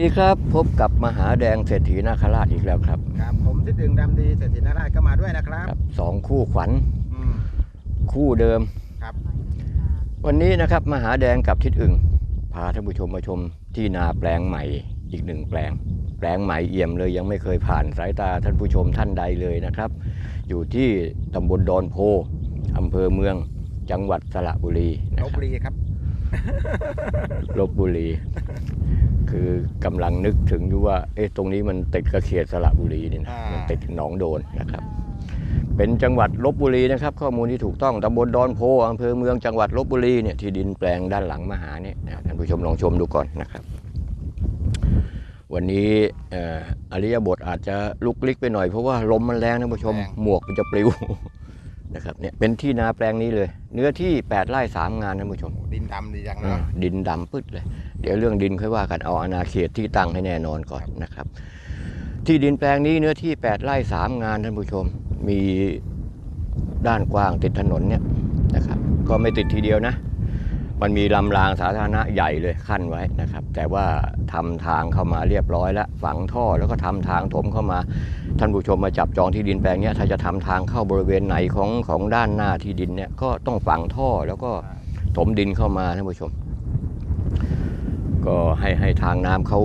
ดีครับพบกับมหาแดงเศรษฐีนาคราชอีกแล้วครับครับ ผมทิดดึงดำดีเศรษฐีนาราชก็มาด้วยนะครับกับสองคู่ขวัญอืมคู่เดิม ครับ วันนี้นะครับมหาแดงกับทิศอึ่งพาท่านผู้ชมมาชมที่นาแปลงใหม่อีกหนึ่งแปลง แปลงใหม่เอี่ยมเลยยังไม่เคยผ่านสายตาท่านผู้ชมท่านใดเลยนะครับ อยู่ที่ตำบลดอนโพอำเภอเมืองจังหวัดสระบุรีนะลบครับบุรีครับ ลบบุรี คือกำลังนึกถึงอยู่ว่า เอ๊ะตรงนี้มันติดกับเขตสระบุรีนี่นะอ่ามั มันติดหนองโดนนะครับ เป็นจังหวัดลบบุรีนะครับ ข้อมูลที่ถูกต้องตำบลดอนโพอำเภอเมืองจังหวัดลบบุรีเนี่ยที่ดินแปลงด้านหลังมหาเนี่ยนะท่านผู้ชมลองชมดูก่อนนะครับ วันนี้เอ่ออริยบทอาจจะลุกลิกไปหน่อยเพราะว่าลมมันแรงท่านผู้ชมหมวกมันจะปลิว นะครับเนี่ยเป็นที่นาแปลงนี้เลย เนื้อที่ 8 ไร่3งานท่านผู้ชม ดินดำดีจังอ่าเนาะดินดำปึ๊ดเลย เดี๋ยวเรื่องดินค่อยว่ากันเอาอาณาเขตที่ตั้งให้แน่นอนก่อนนะครับ ที่ดินแปลงนี้เนื้อที่ 8 ไร่3งานท่านผู้ชม มีด้านกว้างติดถนนเนี่ยนะครับ ก็ไม่ติดทีเดียวนะ มันมีลำรางสาธารณะใหญ่เลยขั้นไว้นะครับ แต่ว่าทำทางเข้ามาเรียบร้อยแล้วฝังท่อแล้วก็ทำทางถมเข้ามา ท่านผู้ชมมาจับจองที่ดินแปลงนี้ถ้าจะทำทางเข้าบริเวณไหนของของด้านหน้าที่ดินเนี่ยก็ต้องฝังท่อแล้วก็ถมดินเข้ามาท่านผู้ชม ก็ให้ให้ทางน้ำเขา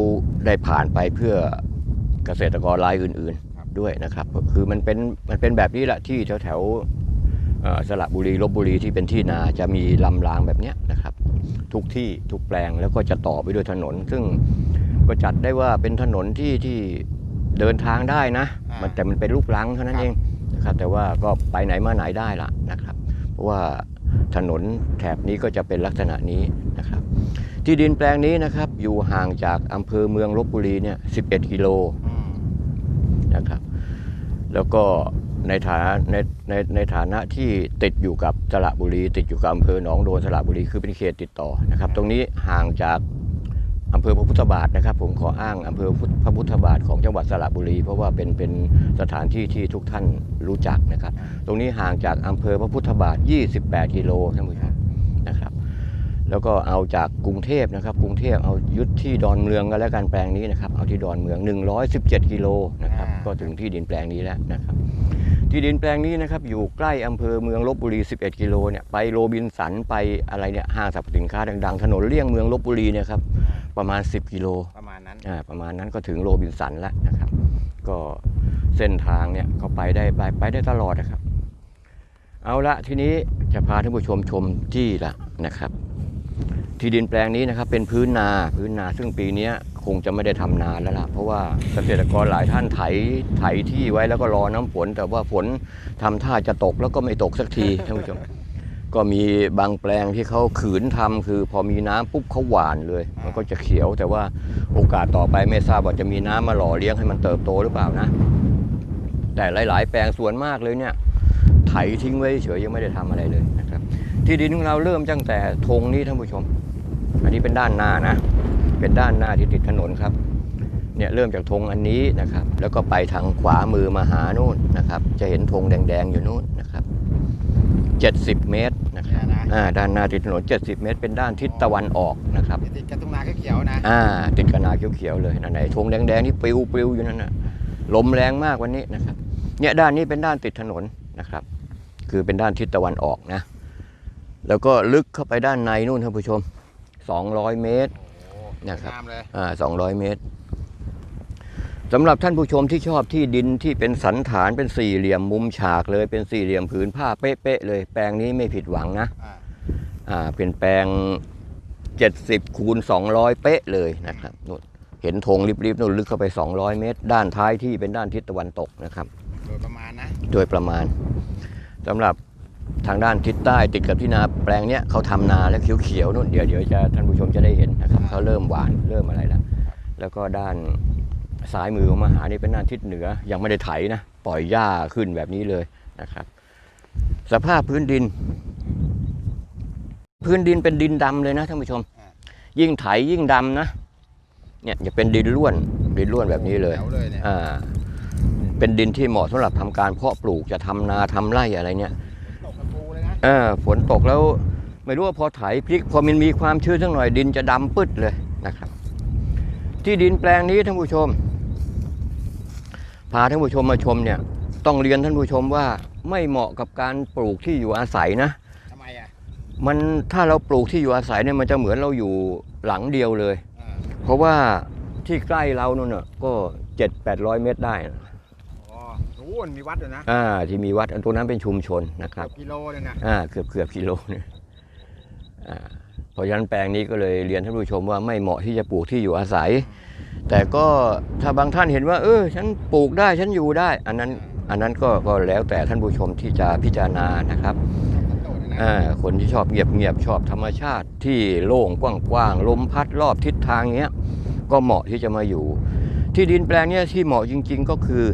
ได้ผ่านไปเพื่อเกษตรกรรายอื่น ๆด้วยนะครับ คือมันเป็นมันเป็นแบบนี้แหละที่แถวแถว สระบุรีลบบุรีที่เป็นที่นาจะมีลำรางแบบเนี้ยนะครับ ทุกที่ทุกแปลงแล้วก็จะต่อไปด้วยถนน ซึ่งก็จัดได้ว่าเป็นถนนที่ที่เดินทางได้นะ มันแต่มันเป็นลูกลังเท่านั้นเองนะครับ แต่ว่าก็ไปไหนมาไหนได้ละนะครับ เพราะว่าถนนแถบนี้ก็จะเป็นลักษณะนี้นะครับ ที่ดินแปลงนี้นะครับ อยู่ห่างจากอำเภอเมืองลบบุรีเนี่ย11 กิโลอืมนะครับ แล้วก็ ในฐานะในในในฐานะที่ติดอยู่กับสระบุรี ติดอยู่กับอำเภอหนองโดนสระบุรีคือเป็นเขตติดต่อนะครับ ตรงนี้ห่างจากอำเภอพระพุทธบาทนะครับ ผมขออ้างอำเภอพระพุทธบาทของจังหวัดสระบุรี เพราะว่าเป็นเป็นสถานที่ที่ทุกท่านรู้จักนะครับ ตรงนี้ห่างจากอำเภอพระพุทธบาท 28 กิโลท่านผู้ชมนะครับ แล้วก็เอาจากกรุงเทพนะครับ กรุงเทพเอายึดที่ดอนเมืองกันแล้วกันแปลงนี้นะครับ เอาที่ดอนเมือง 117 กิโลนะครับ ก็ถึงที่ดินแปลงนี้แล้วนะครับ ที่ดินแปลงนี้นะครับอยู่ใกล้อำเภอเมืองลบบุรี 11 กิโลเนี่ยไปโรบินสันไปอะไรเนี่ยห้างสรรพสินค้าดังๆ ถนนเลี่ยงเมืองลบบุรีเนี่ยครับประมาณ 10 กิโลประมาณนั้นอ่าประมาณนั้นก็ถึงโรบินสันแล้วนะครับ ก็เส้นทางเนี่ยก็ไปได้ไปไปได้ตลอดนะครับ เอาละทีนี้จะพาท่านผู้ชมชมที่ละนะครับ ที่ดินแปลงนี้นะครับเป็นพื้นนาพื้นนาซึ่งปีเนี้ยค งจะไม่ได้ทำนานแล้วล่ะเพราะว่าเกษตรกรหลายท่านไถไถที่ไว้แล้วก็รอน้ำฝน แต่ว่าฝนทำท่าจะตกแล้วก็ไม่ตกสักทีท่านผู้ชมก็มีบางแปลงที่เขาขืนทำคือพอมีน้ำปุ๊บเขาหวานเลย มันก็จะเขียว แต่ว่าโอกาสต่อไปไม่ทราบว่าจะมีน้ำมาหล่อเลี้ยงให้มันเติบโตหรือเปล่านะ แต่หลาย ๆ แปลงส่วนมากเลยเนี่ย ไถทิ้งไว้เฉยยังไม่ได้ทำอะไรเลยนะครับ ที่ดินของเราเริ่มตั้งแต่ธงนี้ท่านผู้ชม อันนี้เป็นด้านหน้านะ เป็นด้านหน้าที่ติดถนนครับเนี่ยเริ่มจากธงอันนี้นะครับ แล้วก็ไปทางขวามือมาหานู่นนะครับ จะเห็นธงแดงๆอยู่นู่นนะครับ 70 เมตรนะครับเนี่ยนะอ่าด้านหน้าติดถนน 70 เมตร เป็นด้านทิศตะวันออกนะครับติดกับทุ่งนาเขียวๆนะอ่าติดกระนาเขียวๆเลยนั่นไหนธงแดงๆที่ปลิวปลิวอยู่นั่นน่ะลมแรงมากวันนี้นะครับเนี่ยด้านนี้เป็นด้านติดถนนนะครับ คือเป็นด้านทิศตะวันออกนะ แล้วก็ลึกเข้าไปด้านในนู่นท่านผู้ชม 200 เมตรโอ้โห นะครับงามเลยอ่า200เมตรสำหรับท่านผู้ชมที่ชอบที่ดินที่เป็นสันฐานเป็นสี่เหลี่ยมมุมฉากเลยเป็นสี่เหลี่ยมผืนผ้าเป๊ะๆเลย แปลงนี้ไม่ผิดหวังนะอ่าอ่าเป็นแปลง70คูณ200เป๊ะเลยนะครับนู่นเห็นธงริบๆนู่นลึกเข้าไป200เมตร ด้านท้ายที่เป็นด้านทิศตะวันตกนะครับ โดยประมาณนะ โดยประมาณสำหรับ ทางด้านทิศใต้ติดกับที่นาแปลงเนี้ยเขาทำนาแล้วเขียวๆนู่นเดี๋ยวเดี๋ยวจะท่านผู้ชมจะได้เห็นนะครับเขาเริ่มหวานเริ่มอะไรแล้วแล้วก็ด้านซ้ายมือของมหานี่เป็นด้านทิศเหนือ ยังไม่ได้ไถนะปล่อยหญ้าขึ้นแบบนี้เลยนะครับ สภาพพื้นดิน พื้นดินเป็นดินดำเลยนะท่านผู้ชม ยิ่งไถยิ่งดำนะเนี่ยจะเป็นดินล้วนดินล้วนแบบนี้เลยแถวเลยเนี่ยอ่าเป็นดินที่เหมาะสำหรับทำการเพาะปลูกจะทำนาทำไร่อะไรเนี่ย ออฝนตกแล้วไม่รู้ว่าพอไถพลิก พอมันมีความชื้นสักหน่อยดินจะดำปึ๊ดเลยนะครับ ที่ดินแปลงนี้ท่านผู้ชม พาท่านผู้ชมมาชมเนี่ย ต้องเรียนท่านผู้ชมว่าไม่เหมาะกับการปลูกที่อยู่อาศัยนะทำไมอะมันถ้าเราปลูกที่อยู่อาศัยเนี่ยมันจะเหมือนเราอยู่หลังเดียวเลยอ่าเพราะว่าที่ใกล้เรานู่นน่ะก็เจ็ดแปดร้อยเมตรได้นะ อ๋อรู้มันมีวัดด้วยนะอ่าที่มีวัดอันตรงนั้นเป็นชุมชนนะครับกิโลเลยนะอ่าเกือบเกือบกิโลเนี่ยอ่าเพราะฉะนั้นแปลงนี้ก็เลยเรียนท่านผู้ชมว่าไม่เหมาะที่จะปลูกที่อยู่อาศัย แต่ก็ถ้าบางท่านเห็นว่า เออฉันปลูกได้ฉันอยู่ได้ อันนั้นอันนั้นก็ก็แล้วแต่ท่านผู้ชมที่จะพิจารณานะครับสันโดษนะอ่าคนที่ชอบเงียบเงียบๆชอบธรรมชาติที่โล่งกว้างๆลมพัดรอบทิศทางเงี้ยก็เหมาะที่จะมาอยู่ ที่ดินแปลงเนี้ยที่เหมาะจริง ๆ ก็คือ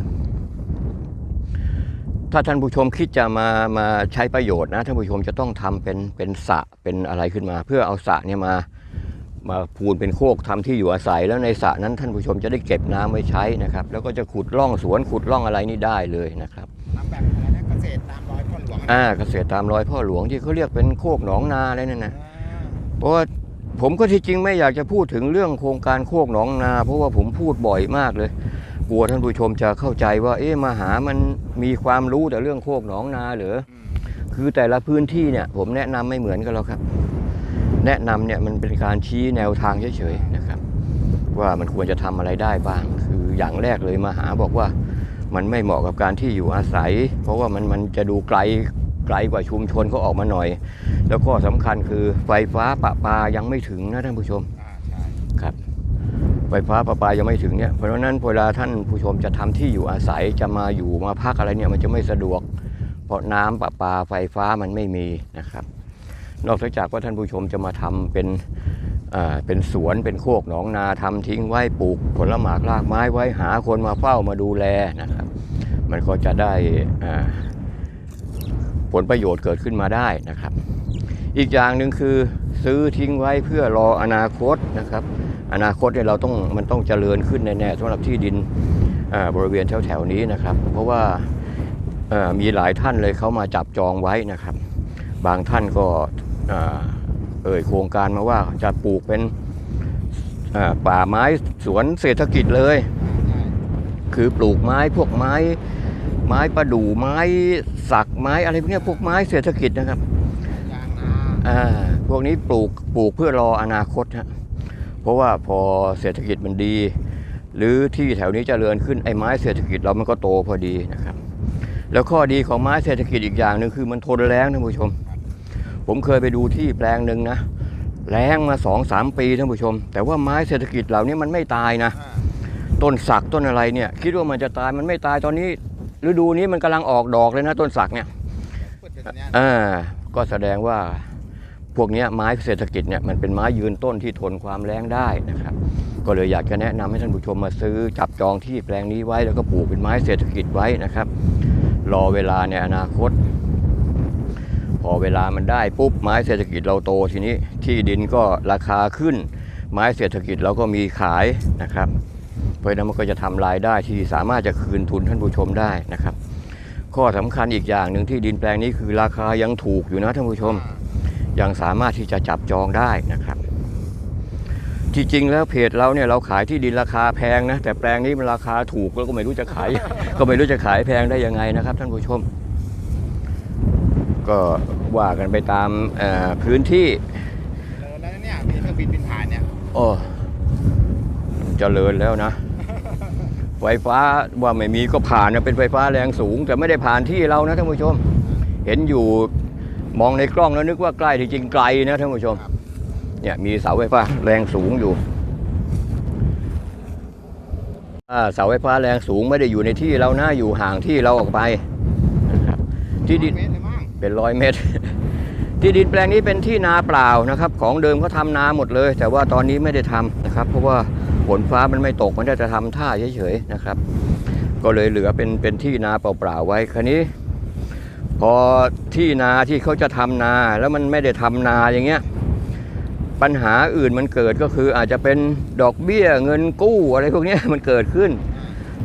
ถ้าท่านผู้ชมคิดจะมามาใช้ประโยชน์นะท่านผู้ชมจะต้องทำเป็นเป็นสระเป็นอะไรขึ้นมา เพื่อเอาสระเนี่ยมามาพูนเป็นโคกทำที่อยู่อาศัย แล้วในสระนั้นท่านผู้ชมจะได้เก็บน้ำไว้ใช้นะครับ แล้วก็จะขุดร่องสวนขุดร่องอะไรนี่ได้เลยนะครับทำแบบอะไรนะเกษตรตามรอยพ่อหลวงอ่าเกษตรตามรอยพ่อหลวงที่เขาเรียกเป็นโคกหนองนาอะไรนั่นนะอ่าเพราะว่าผมก็ที่จริงไม่อยากจะพูดถึงเรื่องโครงการโคกหนองนา เพราะว่าผมพูดบ่อยมากเลย กลัวท่านผู้ชมจะเข้าใจว่า เอ๊ะมาหามันมีความรู้แต่เรื่องโคกหนองนาเหรออืมคือแต่ละพื้นที่เนี่ย ผมแนะนำไม่เหมือนกันแล้วครับ แนะนำเนี่ยมันเป็นการชี้แนวทางเฉยๆนะครับ ว่ามันควรจะทำอะไรได้บ้าง คืออย่างแรกเลยมาหาบอกว่ามันไม่เหมาะกับการที่อยู่อาศัย เพราะว่ามันมันจะดูไกลไกลกว่าชุมชนเขาออกมาหน่อย แล้วก็สำคัญคือไฟฟ้าประปายังไม่ถึงนะท่านผู้ชมอ่าใช่ครับ ไฟฟ้าประปายังไม่ถึงเนี่ยเพราะฉะนั้นเวลาท่านผู้ชมจะทำที่อยู่อาศัยจะมาอยู่มาพักอะไรเนี่ยมันจะไม่สะดวก เพราะน้ำประปาไฟฟ้ามันไม่มีนะครับ นอกจากว่าท่านผู้ชมจะมาทำเป็นเป็นสวนเป็นโคกหนองนาทำทิ้งไว้ปลูกผลหมากรากไม้ไว้หาคนมาเฝ้ามาดูแลนะครับ มันก็จะได้ผลประโยชน์เกิดขึ้นมาได้นะครับ อีกอย่างหนึ่งคือซื้อทิ้งไว้เพื่อรออนาคตนะครับ อนาคตเนี่ยเราต้องมันต้องเจริญขึ้นแน่ๆสำหรับที่ดินอ่าบริเวณแถวๆนี้นะครับ เพราะว่าเอ่อมีหลายท่านเลยเขามาจับจองไว้นะครับ บางท่านก็อ่าเอ่ยโครงการมาว่าจะปลูกเป็นอ่าป่าไม้สวนเศรษฐกิจเลยใช่คือปลูกไม้พวกไม้ ไม้ประดู่ไม้สักไม้อะไรพวกเนี้ยพวกไม้เศรษฐกิจนะครับยางนาอ่าพวกนี้ปลูกปลูกเพื่อรออนาคตฮะ เพราะว่าพอเศรษฐกิจมันดี หรือที่แถวนี้จเจริญขึ้นไอ้ไม้เศรษฐกิจเรามันก็โตพอดีนะครับ แล้วข้อดีของไม้เศรษฐกิจอีกอย่างหนึ่งคือมันทนแรงท่านผู้ชม ผมเคยไปดูที่แปลงหนึ่งนะแรงมาสองสามปีท่านผู้ชม แต่ว่าไม้เศรษฐกิจเหล่านี้มันไม่ตายนะอ่าต้นสักต้นอะไรเนี่ย คิดว่ามันจะตายมันไม่ตายตอนนี้ฤดูนี้มันกำลังออกดอกเลยนะต้นสักเนี่ยพูดถึงเนี้ยอ่าก็แสดงว่า พวกนี้ไม้เศรษฐกิจเนี่ยมันเป็นไม้ยืนต้นที่ทนความแรงได้นะครับ ก็เลยอยากจะแนะนำให้ท่านผู้ชมมาซื้อจับจองที่แปลงนี้ไว้แล้วก็ปลูกเป็นไม้เศรษฐกิจไว้นะครับ รอเวลาในอนาคต พอเวลามันได้ปุ๊บไม้เศรษฐกิจเราโตทีนี้ที่ดินก็ราคาขึ้น ไม้เศรษฐกิจเราก็มีขายนะครับ เพราะฉะนั้นมันก็จะทำรายได้ที่สามารถจะคืนทุนท่านผู้ชมได้นะครับ ข้อสำคัญอีกอย่างหนึ่งที่ดินแปลงนี้คือราคายังถูกอยู่นะท่านผู้ชม ยังสามารถที่จะจับจองได้นะครับที่จริงแล้วเพจเราเนี่ยเราขายที่ดินราคาแพงนะแต่แปลงนี้มันราคาถูกแล้วก็ไม่รู้จะขาย ก็ไม่รู้จะขายแพงได้ยังไงนะครับ ท่านผู้ชม ก็ว่ากันไปตามเอ่อพื้นที่เลยแล้วเนี่ยมีเครื่องบินบินผ่านเนี่ยโอ้เจริญแล้วนะไฟฟ้าว่าไม่มีก็ผ่านนะเป็นไฟฟ้าแรงสูง แต่ไม่ได้ผ่านที่เรานะท่านผู้ชม เห็นอยู่ มองในกล้องแล้วนึกว่าใกล้ที่จริงไกลนะท่านผู้ชม เนี่ยมีเสาไฟฟ้าแรงสูงอยู่อ่าเสาไฟฟ้าแรงสูงไม่ได้อยู่ในที่เรานะอยู่ห่างที่เราออกไปนะครับที่ดินเมตรเลยมั้งเป็นร้อยเมตร ที่ดินแปลงนี้เป็นที่นาเปล่านะครับ ของเดิมเขาทำนาหมดเลย แต่ว่าตอนนี้ไม่ได้ทำนะครับ เพราะว่าฝนฟ้ามันไม่ตกมันได้จะทำท่าเฉยๆนะครับ ก็เลยเหลือเป็นเป็นที่นาเปล่าๆไว้คราวนี้ พอที่นาที่เขาจะทำนาแล้วมันไม่ได้ทำนาอย่างเงี้ยปัญหาอื่นมันเกิดก็คืออาจจะเป็นดอกเบี้ยเงินกู้อะไรพวกนี้มันเกิดขึ้น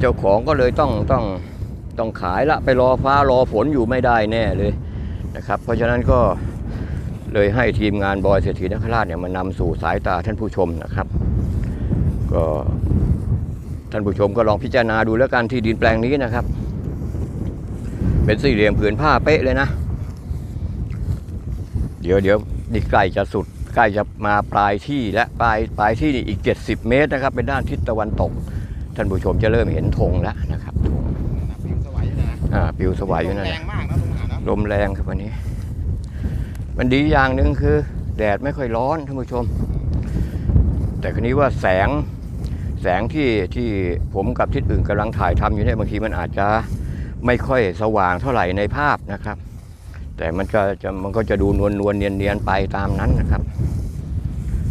เจ้าของก็เลยต้องต้องต้องขายละไปรอฟ้ารอฝนอยู่ไม่ได้แน่เลยนะครับ เพราะฉะนั้นก็เลยให้ทีมงานบอยเศรษฐีนคราชเนี่ยมานำสู่สายตาท่านผู้ชมนะครับ ก็ท่านผู้ชมก็ลองพิจารณาดูแล้วกันที่ดินแปลงนี้นะครับ เป็นสี่เหลี่ยมผืนผ้าเป๊ะเลยนะ เดี๋ยวเดี๋ยวนี่ใกล้จะสุดใกล้จะมาปลายที่และปลายปลายที่นี่อีก 70 เมตรนะครับ เป็นด้านทิศตะวันตก ท่านผู้ชมจะเริ่มเห็นธงแล้วนะครับธงนะปิวสวายอยู่นะอ่าปิวสวายอยู่นั่นแรแหละงมากนะลุงหานะลมแรงครับวันนี้ มันดีอย่างหนึ่งคือ แดดไม่ค่อยร้อนท่านผู้ชม แต่คราวนี้ว่าแสงแสงที่ที่ผมกับทิศอื่นกำลังถ่ายทำอยู่เนี่ยบางทีมันอาจจะ ไม่ค่อยสว่างเท่าไหร่ในภาพนะครับ แต่มันก็จะมันก็จะดูนวลนวลเนียนเนียนๆไปตามนั้นนะครับ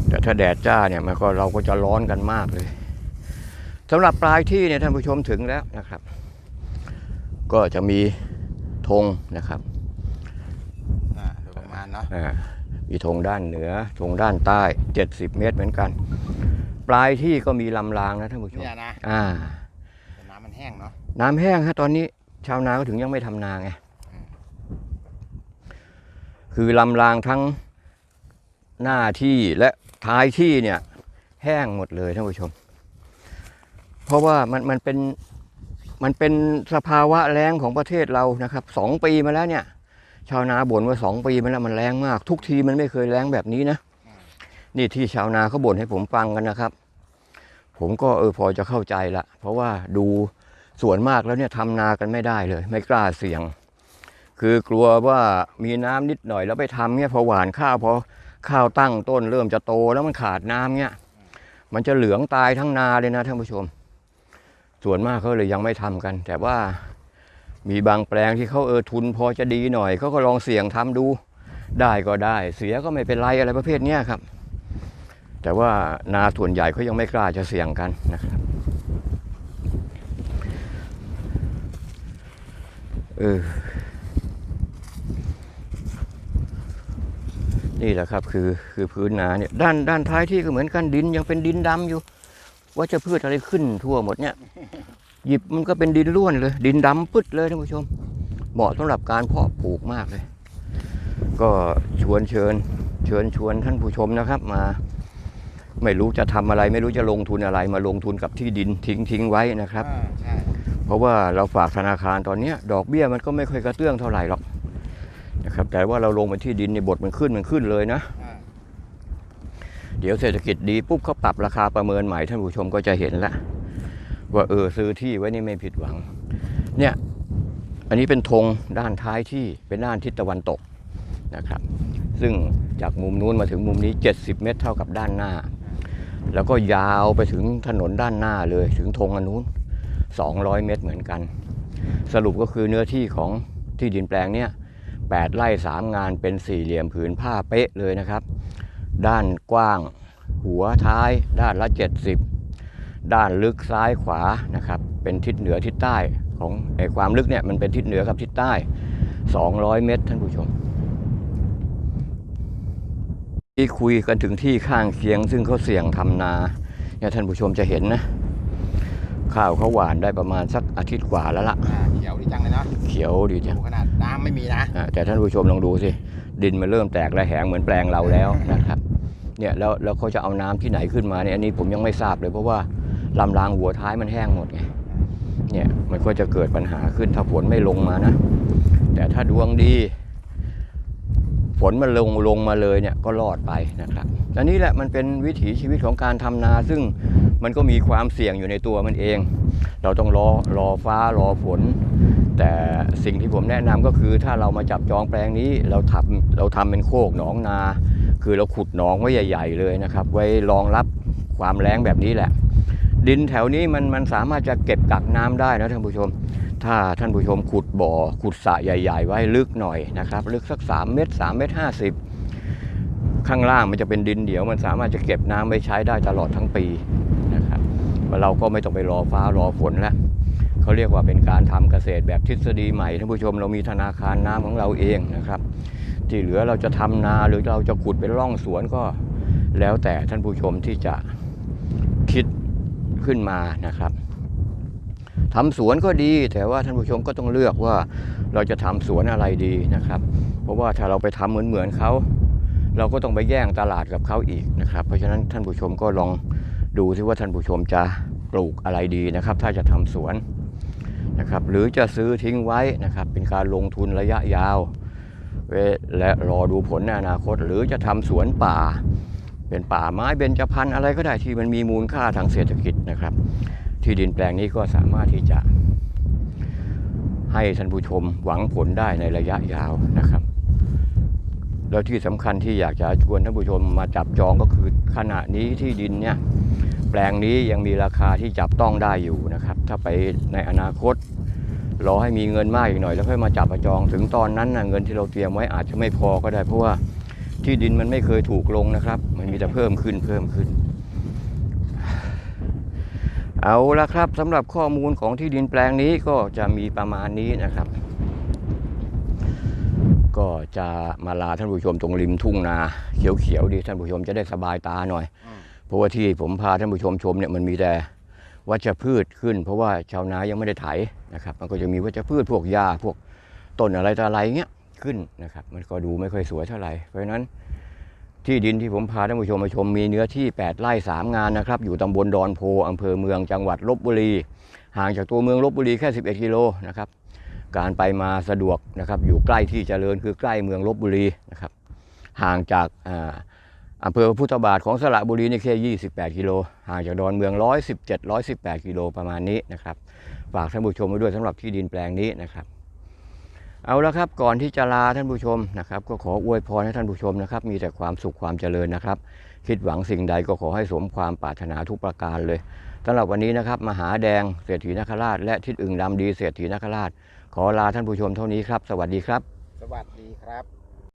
แต่ถ้าแดดจ้าเนี่ยมันก็เราก็จะร้อนกันมากเลยสำหรับปลายที่เนี่ยท่านผู้ชมถึงแล้วนะครับ ก็จะมีธงนะครับอ่าโดยประมาณเนาะอ่ามีธงด้านเหนือธงด้านใต้ 70 เมตรเหมือนกัน ปลายที่ก็มีลำรางนะท่านผู้ชมเนี่ยนะอ่าแต่น้ำมันแห้งเนาะน้ำแห้งฮะตอนนี้ ชาวนาก็ถึงยังไม่ทำนาไงคือลำรางทั้งหน้าที่และท้ายที่เนี่ยแห้งหมดเลยท่านผู้ชม เพราะว่ามันมันเป็นมันเป็นสภาวะแล้งของประเทศเรานะครับสองปีมาแล้วเนี่ย ชาวนาบ่นว่าสองปีมาแล้วมันแรงมาก ทุกทีมันไม่เคยแรงแบบนี้นะ นี่ที่ชาวนาเขาบ่นให้ผมฟังกันนะครับ ผมก็เออพอจะเข้าใจละเพราะว่าดู ส่วนมากแล้วเนี่ยทำนากันไม่ได้เลย ไม่กล้าเสี่ยง คือกลัวว่ามีน้ำนิดหน่อยแล้วไปทำเนี่ยพอหวานข้าวพอข้าวตั้งต้นเริ่มจะโตแล้วมันขาดน้ำเนี่ยมันจะเหลืองตายทั้งนาเลยนะท่านผู้ชม ส่วนมากเขาเลยยังไม่ทำกัน แต่ว่ามีบางแปลงที่เขาเออทุนพอจะดีหน่อยเขาก็ลองเสี่ยงทำดู ได้ก็ได้ เสียก็ไม่เป็นไรอะไรประเภทเนี้ครับ แต่ว่านาส่วนใหญ่เขายังไม่กล้าจะเสี่ยงกันนะครับ เออ นี่แหละครับคือคือพื้นนาเนี่ยด้านด้านท้ายที่ก็เหมือนกันดินยังเป็นดินดำอยู่ ว่าจะพืชอะไรขึ้นทั่วหมดเนี่ย หยิบมันก็เป็นดินล้วนเลย ดินดำปึ๊ดเลยท่านผู้ชม เหมาะสำหรับการเพาะปลูกมากเลย ก็ชวนเชิญ เชิญชวนท่านผู้ชมนะครับมาไม่รู้จะทำอะไร ไม่รู้จะลงทุนอะไรมาลงทุนกับที่ดินทิ้งทิ้งไว้นะครับใช่ เพราะว่าเราฝากธนาคารตอนเนี้ดอกเบี้ยมันก็ไม่ค่อยกระเตื้องเท่าไหร่หรอกนะครับ แต่ว่าเราลงไปที่ดินในยบทมันขึ้นมันขึ้นเลยนะ เดี๋ยวเศรษฐกิจดีปุ๊บเขาปรับราคาประเมินใหม่ท่านผู้ชมก็จะเห็นแล้วว่าเออซื้อที่ไว้นี่ไม่ผิดหวัง เนี่ย อันนี้เป็นธงด้านท้ายที่เป็นด้านทิศตะวันตกนะครับ ซึ่งจากมุมนู้นมาถึงมุมนี้ 70 เมตรเท่ากับด้านหน้า แล้วก็ยาวไปถึงถนนด้านหน้าเลยถึงธงอันนู้น 200 เมตรเหมือนกัน สรุปก็คือเนื้อที่ของที่ดินแปลงเนี่ย8ไร่3 งานเป็นสี่เหลี่ยมผืนผ้าเป๊ะเลยนะครับ ด้านกว้างหัวท้าย ด้านละ 70 ด้านลึกซ้ายขวานะครับ เป็นทิศเหนือทิศใต้ของไอความลึกเนี่ยมันเป็นทิศเหนือกับทิศใต้ 200 เมตรท่านผู้ชมที่คุยกันถึงที่ข้างเคียง ซึ่งเขาเสี่ยงทำนาเนี่ยท่านผู้ชมจะเห็นนะ ข้าวเขาหวานได้ประมาณสักอาทิตย์กว่าแล้วล่ะ อ่าเขียวดีจังเลยเนาะเขียวดีจังดูขนาดน้ำไม่มีนะอ่าแต่ท่านผู้ชมลองดูสิ ดินมันเริ่มแตกระแหงเหมือนแปลงเราแล้วนะครับเนี่ยแล้วแล้วเขาจะเอาน้ำที่ไหนขึ้นมาเนี่ยอันนี้ผมยังไม่ทราบเลยเพราะว่าลำรางหัวท้ายมันแห้งหมดไงเนี่ยมันก็จะเกิดปัญหาขึ้นถ้าฝนไม่ลงมานะ แต่ถ้าดวงดี ฝนมันลงลงมาเลยเนี่ยก็รอดไปนะครับอันนี้แหละมันเป็นวิถีชีวิตของการทำนา ซึ่งมันก็มีความเสี่ยงอยู่ในตัวมันเอง เราต้องรอรอฟ้ารอฝน แต่สิ่งที่ผมแนะนำก็คือถ้าเรามาจับจองแปลงนี้เราทำเราทำเป็นโคกหนองนา คือเราขุดหนองไว้ใหญ่ ๆ เลยนะครับ ไว้รองรับความแล้งแบบนี้แหละ ดินแถวนี้มันมันสามารถจะเก็บกักน้ำได้นะท่านผู้ชม ถ้าท่านผู้ชมขุดบ่อ ขุดสระใหญ่ ๆ ไว้ลึกหน่อยนะครับ ลึกสัก 3 เมตร3เมตร50ข้างล่างมันจะเป็นดินเดี๋ยว มันสามารถจะเก็บน้ำไว้ใช้ได้ตลอดทั้งปีนะครับเราก็ไม่ต้องไปรอฟ้ารอฝนแล้วเขาเรียกว่าเป็นการทำเกษตรแบบทฤษฎีใหม่ท่านผู้ชมเรามีธนาคารน้ำของเราเองนะครับ ที่เหลือเราจะทำนาหรือเราจะขุดเป็นร่องสวนก็ แล้วแต่ท่านผู้ชมที่จะคิด ขึ้นมานะครับทำสวนก็ดี แต่ว่าท่านผู้ชมก็ต้องเลือกว่าเราจะทำสวนอะไรดีนะครับ เพราะว่าถ้าเราไปทำเหมือนเหมือนเขาเราก็ต้องไปแย่งตลาดกับเขาอีกนะครับ เพราะฉะนั้นท่านผู้ชมก็ลองดูซิว่าท่านผู้ชมจะปลูกอะไรดีนะครับ ถ้าจะทำสวนนะครับ หรือจะซื้อทิ้งไว้นะครับ เป็นการลงทุนระยะยาวเวและรอดูผลในอนาคต หรือจะทำสวนป่า เป็นป่าไม้เบญจพรรณอะไรก็ได้ที่มันมีมูลค่าทางเศรษฐกิจนะครับ ที่ดินแปลงนี้ก็สามารถที่จะให้ท่านผู้ชมหวังผลได้ในระยะยาวนะครับ แล้วที่สำคัญที่อยากจะชวนท่านผู้ชมมาจับจองก็คือขณะนี้ที่ดินเนี่ยแปลงนี้ยังมีราคาที่จับต้องได้อยู่นะครับ ถ้าไปในอนาคตรอให้มีเงินมากอีกหน่อย แล้วค่อยมาจับมาจอง ถึงตอนนั้นนะเงินที่เราเตรียมไว้อาจจะไม่พอก็ได้เพราะว่า ที่ดินมันไม่เคยถูกลงนะครับ มันมีแต่เพิ่มขึ้นเพิ่มขึ้น เอาละครับสำหรับข้อมูลของที่ดินแปลงนี้ก็จะมีประมาณนี้นะครับ ก็จะมาลาท่านผู้ชมตรงริมทุ่งนาเขียวๆดีท่านผู้ชมจะได้สบายตาหน่อย เพราะว่าที่ผมพาท่านผู้ชมชมเนี่ยมันมีแต่วัชพืชขึ้น เพราะว่าชาวนายังไม่ได้ไถนะครับ มันก็จะมีวัชพืชพวกหญ้าพวกต้นอะไรต่ออะไรเงี้ย ขึ้นนะครับ มันก็ดูไม่ค่อยสวยเท่าไหร่เพราะฉะนั้นที่ดินที่ผมพาท่านผู้ชมมาชมมีเนื้อที่ 8 ไร่3งานนะครับ อยู่ตำบลดอนโพอำเภอเมืองจังหวัดลบบุรี ห่างจากตัวเมืองลบบุรีแค่ 11 กิโลนะครับ การไปมาสะดวกนะครับ อยู่ใกล้ที่เจริญคือใกล้เมืองลบบุรีนะครับ ห่างจากอ่าอำเภอพุทธบาทของสระบุรีนี่แค่ 28 กิโล ห่างจากดอนเมือง 117 118 กิโลประมาณนี้นะครับ ฝากท่านผู้ชมไว้ด้วยสำหรับที่ดินแปลงนี้นะครับ เอาละครับก่อนที่จะลาท่านผู้ชมนะครับก็ขออวยพรให้ท่านผู้ชมนะครับ มีแต่ความสุขความเจริญนะครับ คิดหวังสิ่งใดก็ขอให้สมความปรารถนาทุกประการเลยสำหรับวันนี้นะครับมหาแดงเศรษฐีนคราช และทิศอึ่งดำดีเศรษฐีนคราช ขอลาท่านผู้ชมเท่านี้ครับ สวัสดีครับ สวัสดีครับ